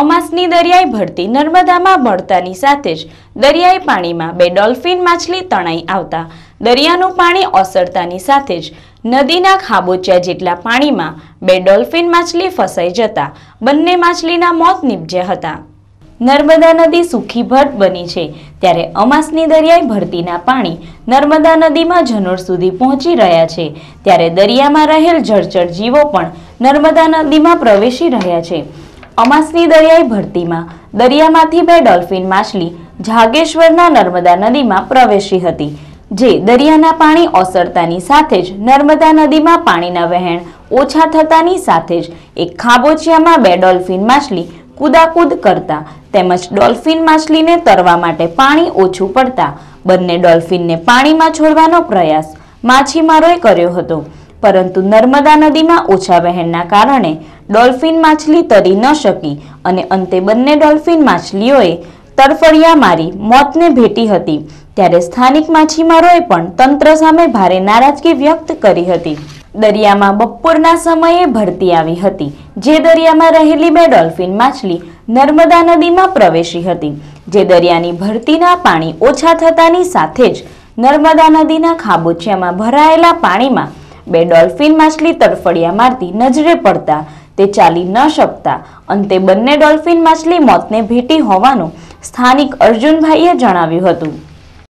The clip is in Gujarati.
અમાસની દરિયાઈ ભરતી નર્મદામાં ભળતાની સાથે જ દરિયાઈ પાણીમાં બે ડોલ્ફિન માછલી તણાઈ આવતા. દરિયાનું પાણી ઓસરતાની સાથે જ નદીના ખાબોચિયા જેટલા પાણીમાં બે ડોલ્ફિન માછલી ફસાઈ જતા બંને માછલીના મોત નીપજ્યા હતા. નર્મદા નદી સુખીભટ બની છે ત્યારે અમાસની દરિયાઈ ભરતીના પાણી નર્મદા નદીમાં જનોર સુધી પહોંચી રહ્યા છે. ત્યારે દરિયામાં રહેલ જળચર જીવો પણ નર્મદા નદીમાં પ્રવેશી રહ્યા છે. અમાસની દરિયાઈ ભરતીમાં દરિયામાંથી બે ડોલ્ફિન માછલી જાગેશ્વરના નર્મદા નદીમાં પ્રવેશી હતી, જે દરિયાના પાણી ઓસરતાની સાથે જ નર્મદા નદીમાં પાણીના વહેણ ઓછા થતાની સાથે જ એક ખાબોચિયામાં બે ડોલ્ફિન માછલી કુદાકૂદ કરતા તેમજ ડોલ્ફિન માછલીને તરવા માટે પાણી ઓછું પડતા બંને ડોલ્ફિનને પાણીમાં છોડવાનો પ્રયાસ માછીમારોએ કર્યો હતો. પરંતુ નર્મદા નદીમાં ઓછા વહેણના કારણે ડોલ્ફિન માછલી તરી ન શકી અને અંતે બંને ડોલ્ફિન માછલીઓએ તરફડિયા મારી મોતને ભેટી હતી. ત્યારે સ્થાનિક માછીમારોએ પણ તંત્ર સામે ભારે નારાજગી વ્યક્ત કરી હતી. દરિયામાં બપોરના સમયે ભરતી આવી હતી, જે દરિયામાં રહેલી બે ડોલ્ફિન માછલી નર્મદા નદીમાં પ્રવેશી હતી, જે દરિયાની ભરતીના પાણી ઓછા થતાની સાથે જ નર્મદા નદીના ખાબોચિયામાં ભરાયેલા પાણીમાં બે ડોલ્ફિન માછલી તરફડિયા મારતી નજરે પડતા તે ચાલી ન શકતા. અંતે બંને ડોલ્ફિન માછલી મોતને ભેટી હોવાનું સ્થાનિક અર્જુનભાઈએ જણાવ્યું હતું.